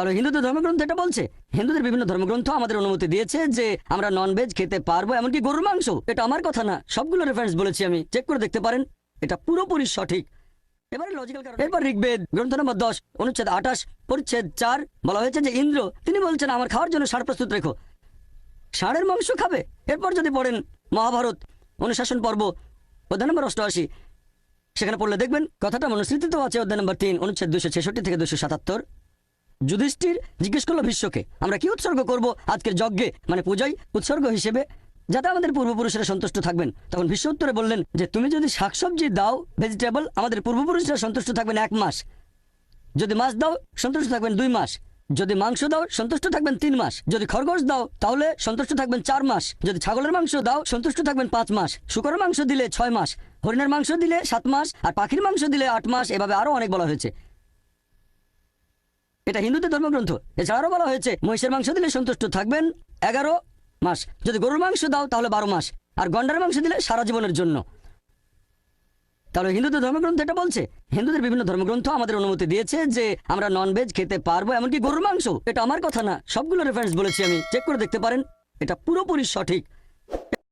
তাহলে হিন্দুদের ধর্মগ্রন্থ এটা বলছে। হিন্দুদের বিভিন্ন ধর্মগ্রন্থ আমাদের অনুমতি দিয়েছে যে আমরা নন ভেজ খেতে পারব, এমনকি গরুর মাংস। এটা আমার কথা না, সবগুলো রেফারেন্স বলেছি আমি। চেক করে দেখতে পারেন, এটা পুরোপুরি সঠিক। এবারে লজিক্যাল কারণ এরপর ঋগ্বেদ, গ্রন্থ নম্বর দশ, অনুচ্ছেদ আঠাশ, পরিচ্ছেদ চার, বলা হয়েছে যে ইন্দ্র, তিনি বলছেন, আমার খাওয়ার জন্য সার প্রস্তুত রেখো। ষাঁড়ের মাংস খাবে? এরপর যদি পড়েন মহাভারত, অনুশাসন পর্ব, অধ্যায় নম্বর অষ্টআশি, সেখানে পড়লে দেখবেন, কথাটা মনুস্মৃতিতেও আছে, অধ্যায় নম্বর তিন, অনুচ্ছেদ দুশো ছেষট্টি থেকে দুশো সাতাত্তর। যুধিষ্ঠির জিজ্ঞেস করল বিশ্বকে, আমরা কি উৎসর্গ করব? আজকের যজ্ঞে মানে পূজায় উৎসর্গ হিসেবে। যাতে আমাদের পূর্বপুরুষরা সন্তুষ্ট থাকবেন। তখন বিশ্ব উত্তরে বললেন, যে তুমি যদি শাকসবজি দাও ভেজিটেবল আমাদের পূর্বপুরুষরা সন্তুষ্ট থাকবেন এক মাস। যদি মাছ দাও, সন্তুষ্ট থাকবেন দুই মাস। যদি মাংস দাও, সন্তুষ্ট থাকবেন তিন মাস। যদি খরগোশ দাও, তাহলে সন্তুষ্ট থাকবেন চার মাস। যদি ছাগলের মাংস দাও, সন্তুষ্ট থাকবেন পাঁচ মাস। শুকরের মাংস দিলে ছয় মাস। হরিণের মাংস দিলে সাত মাস। আর পাখির মাংস দিলে আট মাস। এভাবে আরও অনেক বলা হয়েছে। এটা হিন্দুদের ধর্মগ্রন্থ। এছাড়াও বলা হয়েছে, মহিষের মাংস দিলে সন্তুষ্ট থাকবেন এগারো মাস। যদি গরুর মাংস দাও, তাহলে বারো মাস। আর গন্ডার মাংস দিলে সারা জীবনের জন্য। তাহলে হিন্দুদের ধর্মগ্রন্থ এটা বলছে। হিন্দুদের বিভিন্ন ধর্মগ্রন্থ আমাদের অনুমতি দিয়েছে যে আমরা নন ভেজ খেতে পারব, এমনকি গরুর মাংস। এটা আমার কথা না, সবগুলো রেফারেন্স বলেছি আমি। চেক করে দেখতে পারেন। এটা পুরোপুরি সঠিক।